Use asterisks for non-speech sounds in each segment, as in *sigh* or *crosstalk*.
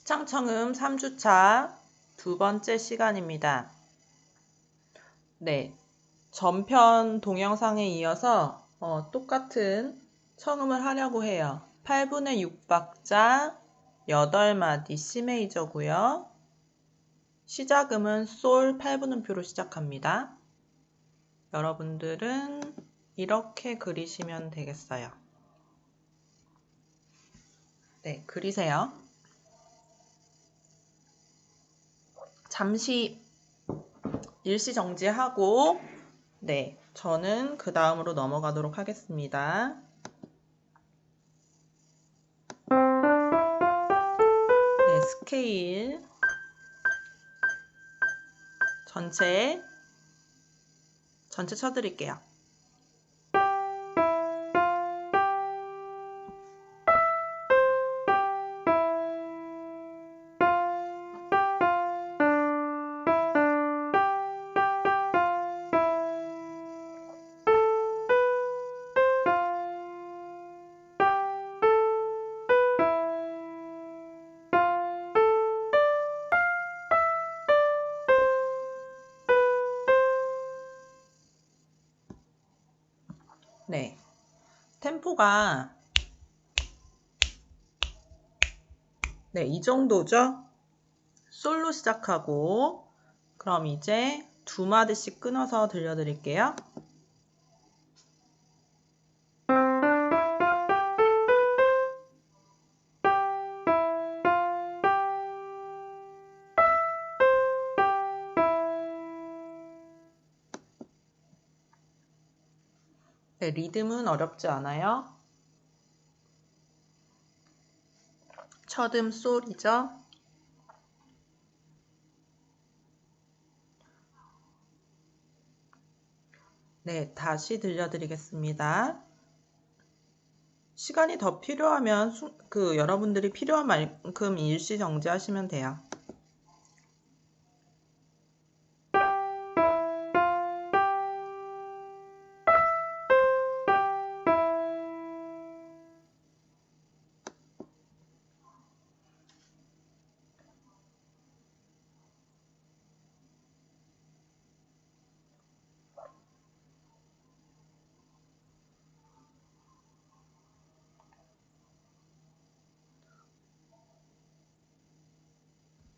시창청음 3주차 두 번째 시간입니다. 네. 전편 동영상에 이어서 어, 똑같은 청음을 하려고 해요. 8분의 6박자 8마디 C 메이저고요. 시작음은 솔 8분음표로 시작합니다. 여러분들은 이렇게 그리시면 되겠어요. 네, 그리세요. 잠시 일시 정지하고 네, 저는 그 다음으로 넘어가도록 하겠습니다. 네, 스케일 전체 전체 쳐드릴게요. 템포가 네, 이 정도죠? 솔로 시작하고 그럼 이제 두 마디씩 끊어서 들려드릴게요. 네, 리듬은 어렵지 않아요. 첫음 솔이죠. 네, 다시 들려드리겠습니다. 시간이 더 필요하면 수, 그 여러분들이 필요한 만큼 일시 정지하시면 돼요.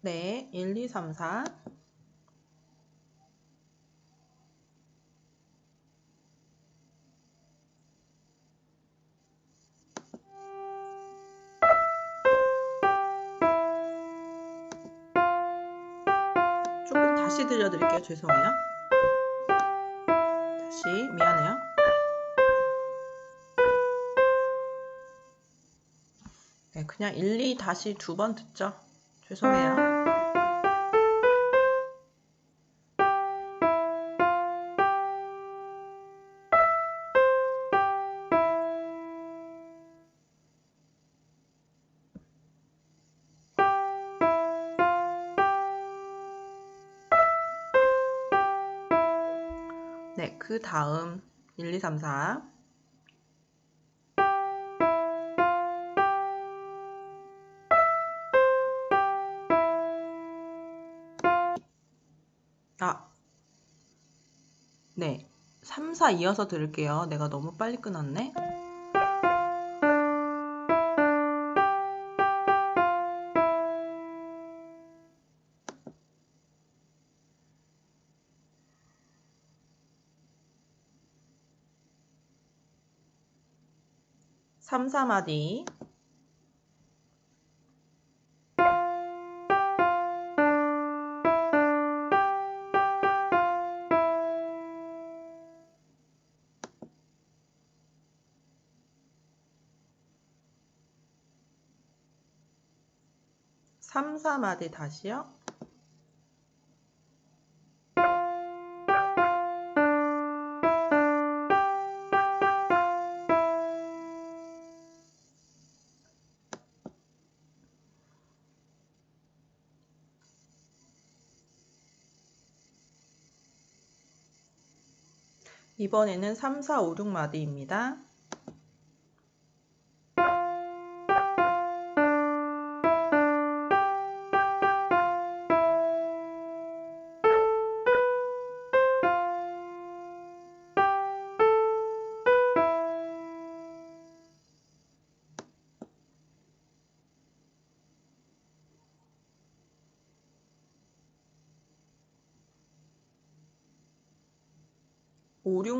네, 1, 2, 3, 4. 조금 다시 들려드릴게요. 죄송해요. 다시 미안해요. 네, 그냥 1, 2 다시 두 번 듣죠. 죄송해요. 그 다음 1, 2, 3, 4. 아, 네. 3, 4 이어서 들을게요. 내가 너무 빨리 끊었네. 삼, 사마디. 삼, 사마디 다시요. 이번에는 3, 4, 5, 6마디입니다.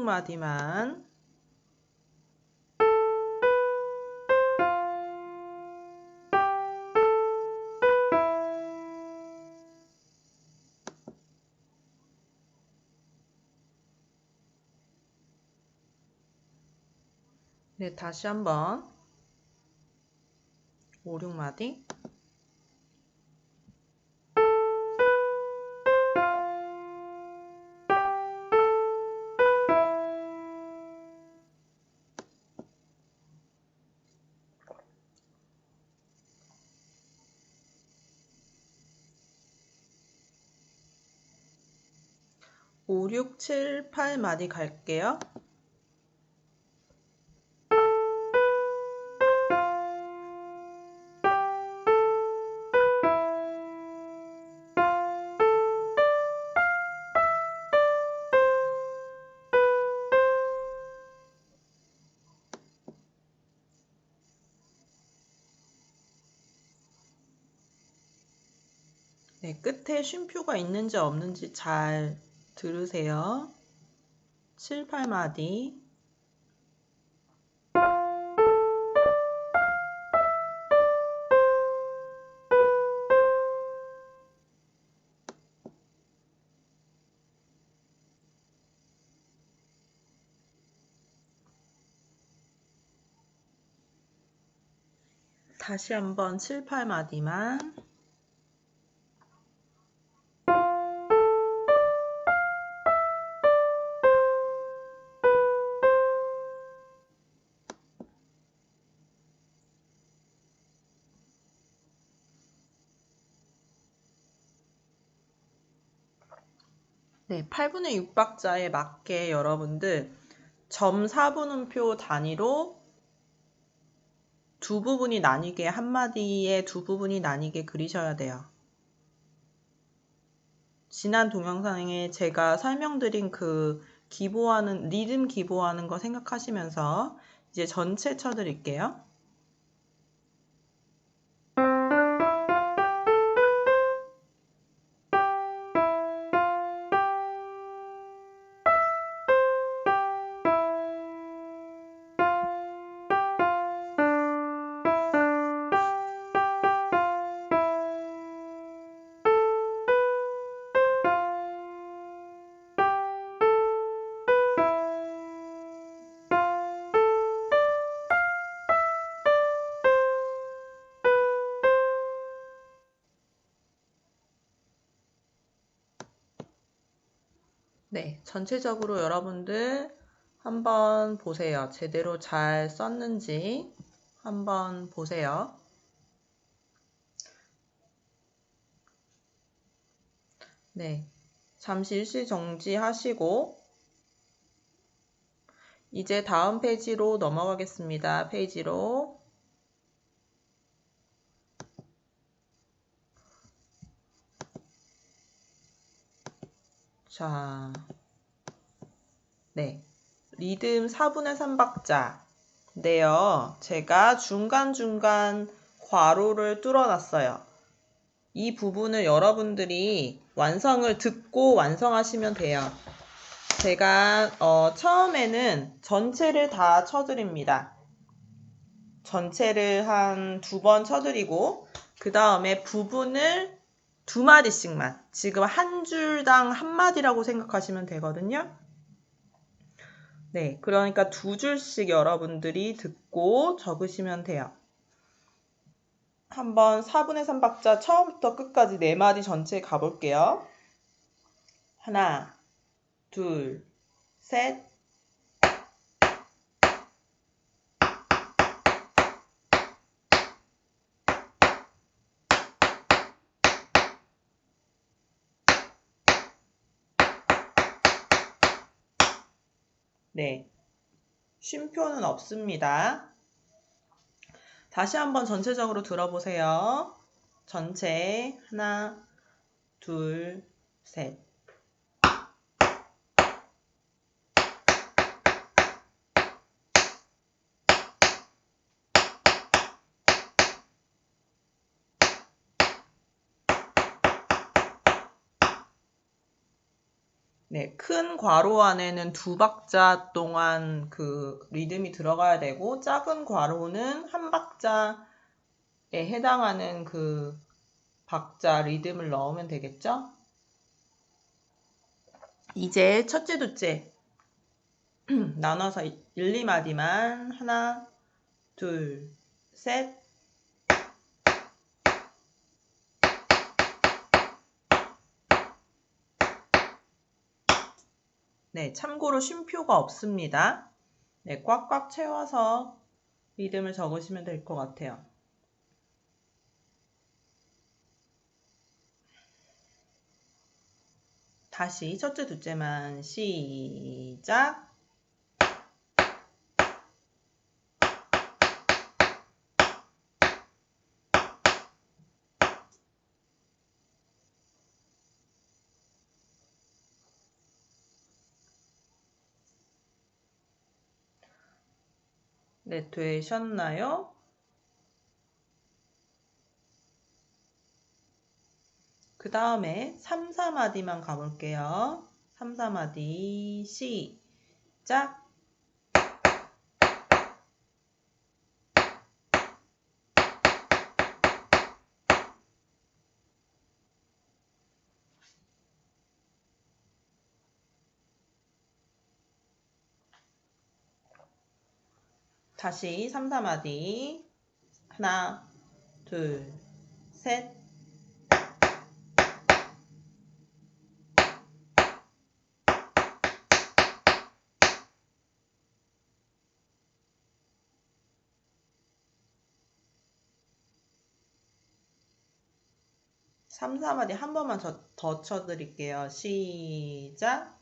마디만. 네, 다시 한번. 5, 6마디 오, 육, 칠, 팔 마디 갈게요. 네, 끝에 쉼표가 있는지 없는지 잘 들으세요. 7, 8마디. 다시 한번 7, 8마디만. 8분의 6박자에 맞게 여러분들 점 4분음표 단위로 두 부분이 나뉘게 한마디에 두 부분이 나뉘게 그리셔야 돼요. 지난 동영상에 제가 설명드린 그 기보하는 리듬 기보하는 거 생각하시면서 이제 전체 쳐드릴게요. 네, 전체적으로 여러분들 한번 보세요. 제대로 잘 썼는지 한번 보세요. 네, 잠시 일시 정지하시고 이제 다음 페이지로 넘어가겠습니다. 페이지로 자, 네. 리듬 4분의 3박자인데요. 제가 중간중간 괄호를 뚫어놨어요. 이 부분을 여러분들이 완성을 듣고 완성하시면 돼요. 제가 어, 처음에는 전체를 다 쳐드립니다. 전체를 한 두 번 쳐드리고 그 다음에 부분을 두 마디씩만 지금 한 줄당 한 마디라고 생각하시면 되거든요. 네, 그러니까 두 줄씩 여러분들이 듣고 적으시면 돼요. 한번 4분의 3 박자 처음부터 끝까지 네 마디 전체 가볼게요. 하나, 둘, 셋, 네. 쉼표는 없습니다. 다시 한번 전체적으로 들어보세요. 전체 하나, 둘, 셋. 네, 큰 괄호 안에는 두 박자 동안 그 리듬이 들어가야 되고 작은 괄호는 한 박자에 해당하는 그 박자 리듬을 넣으면 되겠죠? 이제 첫째, 둘째 *clears throat* 나눠서 1, 2마디만 하나, 둘, 셋, 네, 참고로 쉼표가 없습니다. 네, 꽉꽉 채워서 리듬을 적으시면 될 것 같아요. 다시 첫째, 둘째만 시작. 네, 되셨나요? 그 다음에 3, 4마디만 가볼게요. 3, 4마디 시작! 다시 3, 4마디 하나, 둘, 셋, 삼, 사마디 한 번만 더, 더 쳐드릴게요. 시작.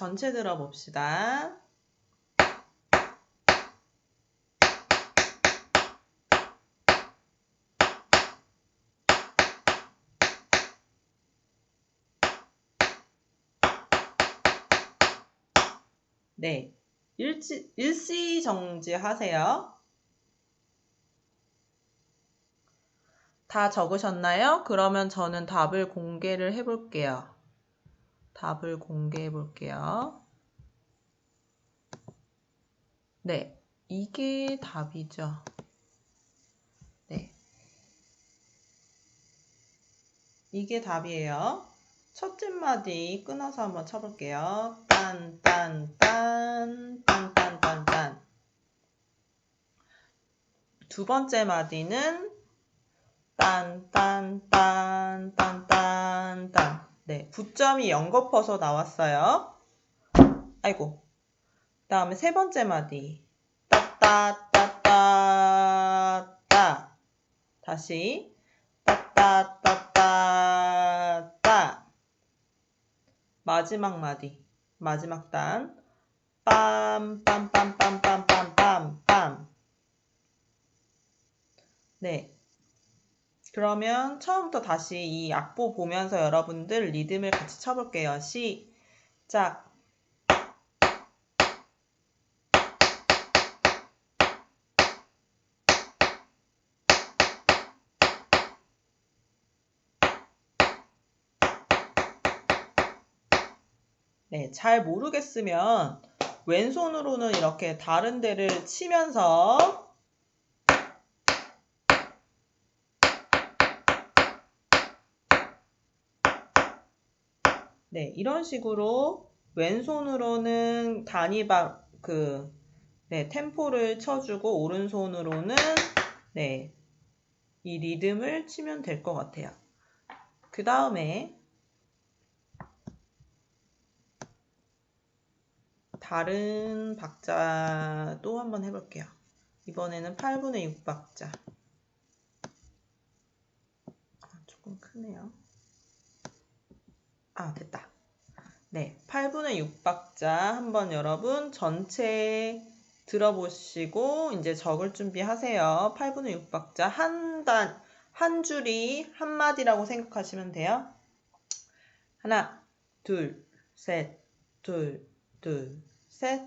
전체 들어봅시다. 네. 일치, 일시정지 하세요. 다 적으셨나요? 그러면 저는 답을 공개를 해볼게요. 답을 공개해 볼게요. 네. 이게 답이죠. 네. 이게 답이에요. 첫째 마디 끊어서 한번 쳐볼게요. 딴, 딴, 딴, 딴, 딴, 딴, 딴. 두 번째 마디는 딴, 딴, 딴, 딴, 딴, 딴. 네, 부점이 연거퍼서 나왔어요. 아이고. 다음에 세 번째 마디. 따따, 따따, 따. 다시. 따따, 따따, 따. 마지막 마디. 마지막 단. 빰, 빰, 빰, 빰, 빰, 빰, 빰, 빰. 네. 그러면 처음부터 다시 이 악보 보면서 여러분들 리듬을 같이 쳐볼게요. 시작. 네, 잘 모르겠으면 왼손으로는 이렇게 다른 데를 치면서 네, 이런 식으로 왼손으로는 단위박 그 네, 템포를 쳐주고 오른손으로는 네, 이 리듬을 치면 될 것 같아요. 그 다음에 다른 박자도 한번 해볼게요. 이번에는 8분의 6 박자. 아, 조금 크네요. 아, 됐다. 네, 8분의 6박자 한번 여러분 전체 들어보시고 이제 적을 준비하세요. 8분의 6박자 한 단, 한 줄이 한 마디라고 생각하시면 돼요. 하나, 둘, 셋, 둘, 둘, 셋.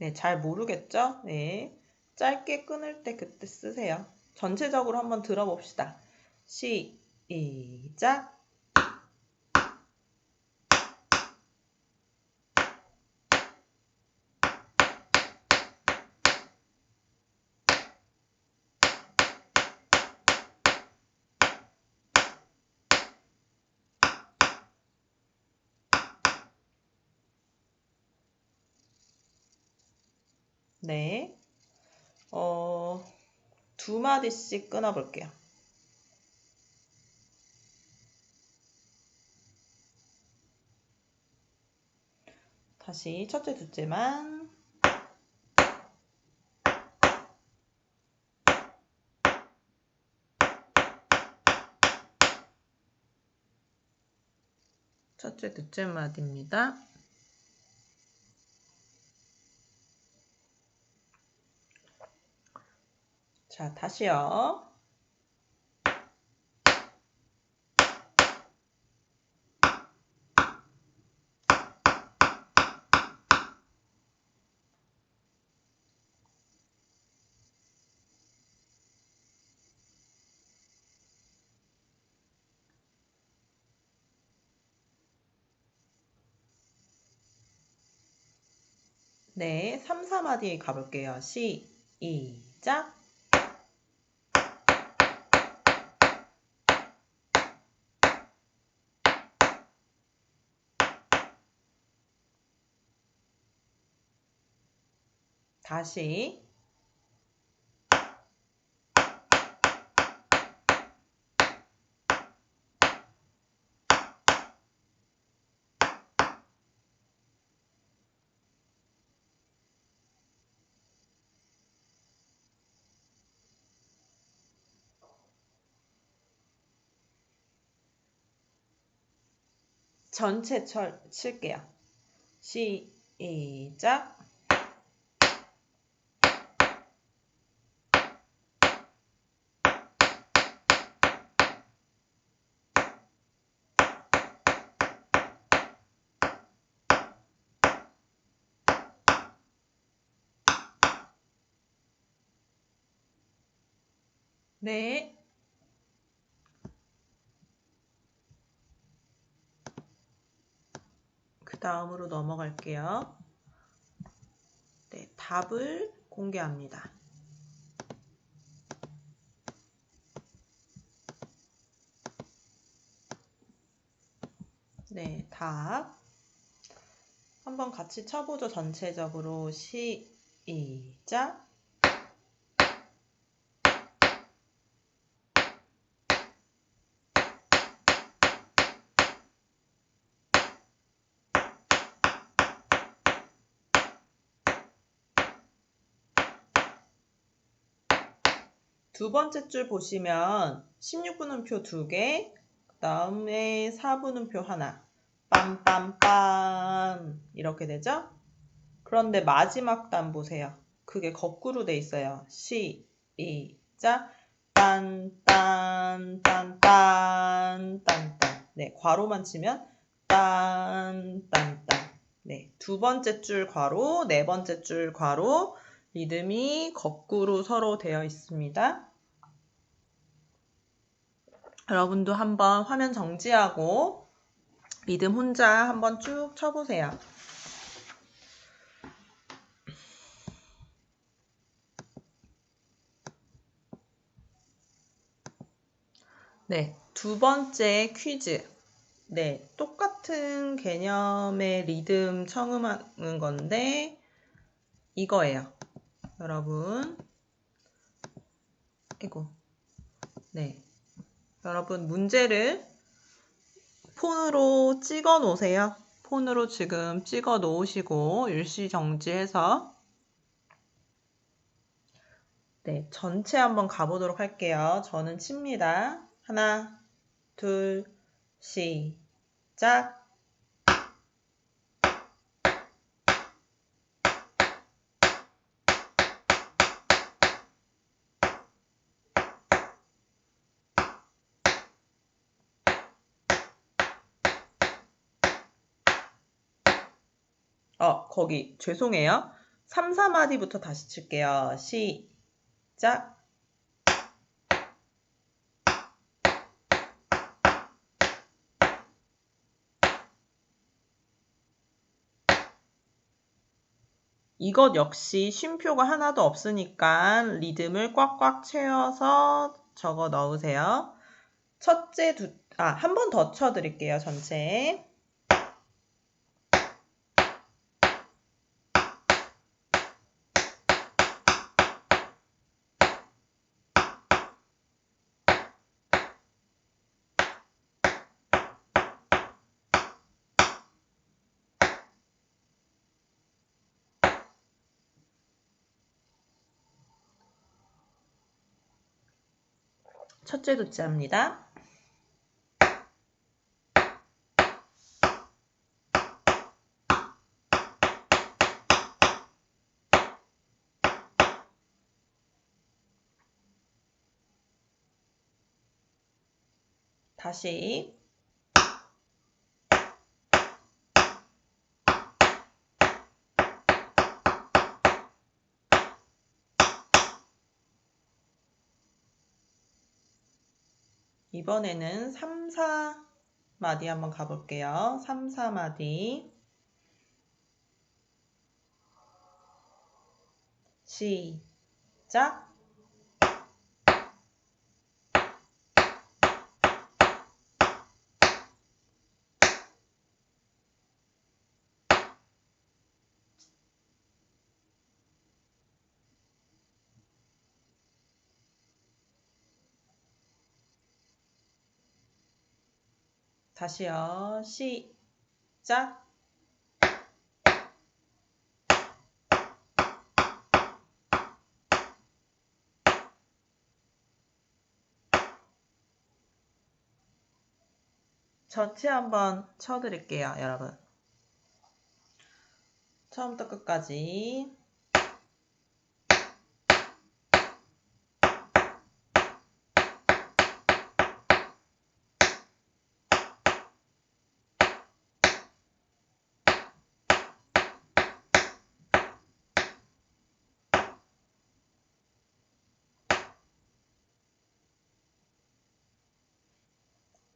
네, 잘 모르겠죠? 네. 짧게 끊을 때 그때 쓰세요. 전체적으로 한번 들어봅시다. 시작. 네. 어, 두 마디씩 끊어볼게요. 다시 첫째, 둘째만. 첫째, 둘째 마디입니다. 자, 다시요. 네, 3, 4마디 가볼게요. 시작. 다시 전체 철 칠게요. 시작. 네. 그 다음으로 넘어갈게요. 네, 답을 공개합니다. 네, 답. 한번 같이 쳐보죠. 전체적으로 시작. 두 번째 줄 보시면 16분음표 두 개, 그 다음에 4분음표 하나, 빰빰빰 이렇게 되죠? 그런데 마지막 단 보세요. 그게 거꾸로 돼 있어요. 시작 딴딴딴딴딴딴 네, 괄호만 치면 딴딴딴 네, 두 번째 줄 괄호, 네 번째 줄 괄호 리듬이 거꾸로 서로 되어 있습니다. 여러분도 한번 화면 정지하고 리듬 혼자 한번 쭉 쳐보세요. 네, 두 번째 퀴즈. 네, 똑같은 개념의 리듬 청음하는 건데 이거예요. 여러분. 이고 네. 여러분 문제를 폰으로 찍어 놓으세요. 폰으로 지금 찍어 놓으시고 일시 정지해서 네, 전체 한번 가보도록 할게요. 저는 칩니다. 하나, 둘, 시작. 어, 거기 죄송해요. 3, 4마디부터 다시 칠게요. 시작. 이것 역시 쉼표가 하나도 없으니까 리듬을 꽉꽉 채워서 적어 넣으세요. 첫째, 두, 아, 한 번 더 쳐드릴게요, 전체. 첫째 두자입니다. 다시 이번에는 3, 4마디 한번 가볼게요. 3, 4마디. 시작. 다시요. 시작. 전체 한번 쳐드릴게요, 여러분. 처음부터 끝까지.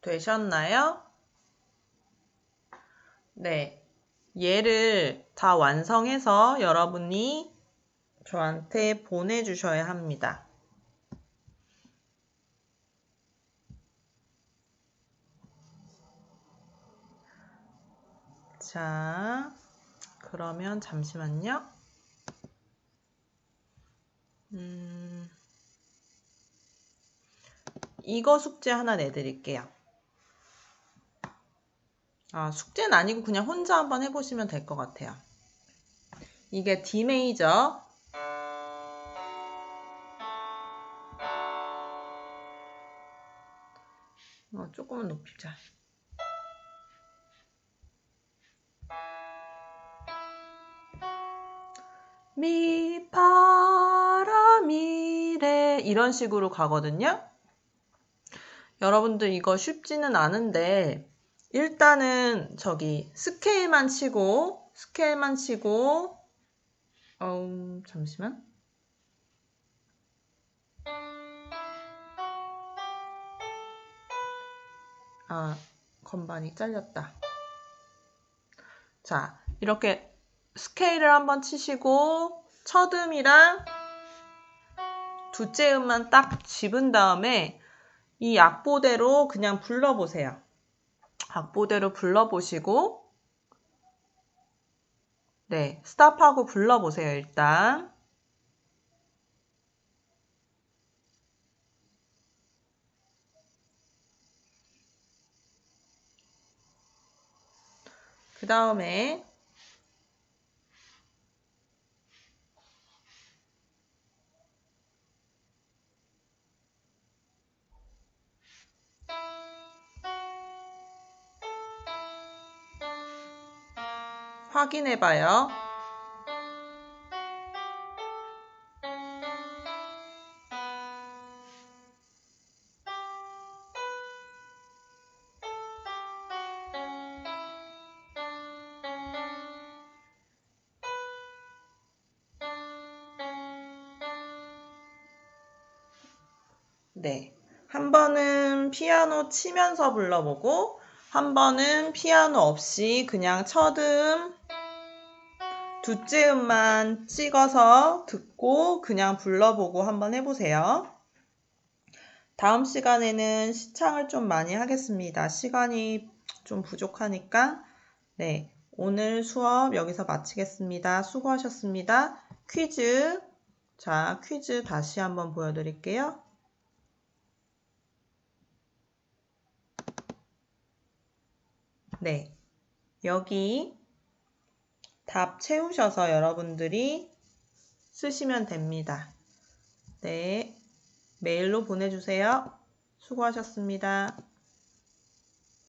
되셨나요? 네. 얘를 다 완성해서 여러분이 저한테 보내주셔야 합니다. 자, 그러면 잠시만요. 음, 이거 숙제 하나 내드릴게요. 아, 숙제는 아니고 그냥 혼자 한번 해보시면 될 것 같아요. 이게 D 메이저. 어, 조금만 높이자. 미, 파, 라, 미, 레 이런 식으로 가거든요. 여러분들 이거 쉽지는 않은데 일단은 저기 스케일만 치고 스케일만 치고 어 잠시만 아 건반이 잘렸다 자 이렇게 스케일을 한번 치시고 첫 음이랑 두째 음만 딱 집은 다음에 이 악보대로 그냥 불러보세요. 악보대로 불러보시고 네, 스탑하고 불러보세요, 일단. 그 다음에 확인해 봐요. 네. 한 번은 피아노 치면서 불러보고, 한 번은 피아노 없이 그냥 첫음 둘째 음만 찍어서 듣고 그냥 불러보고 한번 해보세요. 다음 시간에는 시창을 좀 많이 하겠습니다. 시간이 좀 부족하니까. 네. 오늘 수업 여기서 마치겠습니다. 수고하셨습니다. 퀴즈. 자, 퀴즈 다시 한번 보여드릴게요. 네. 여기 답 채우셔서 여러분들이 쓰시면 됩니다. 네. 메일로 보내주세요. 수고하셨습니다.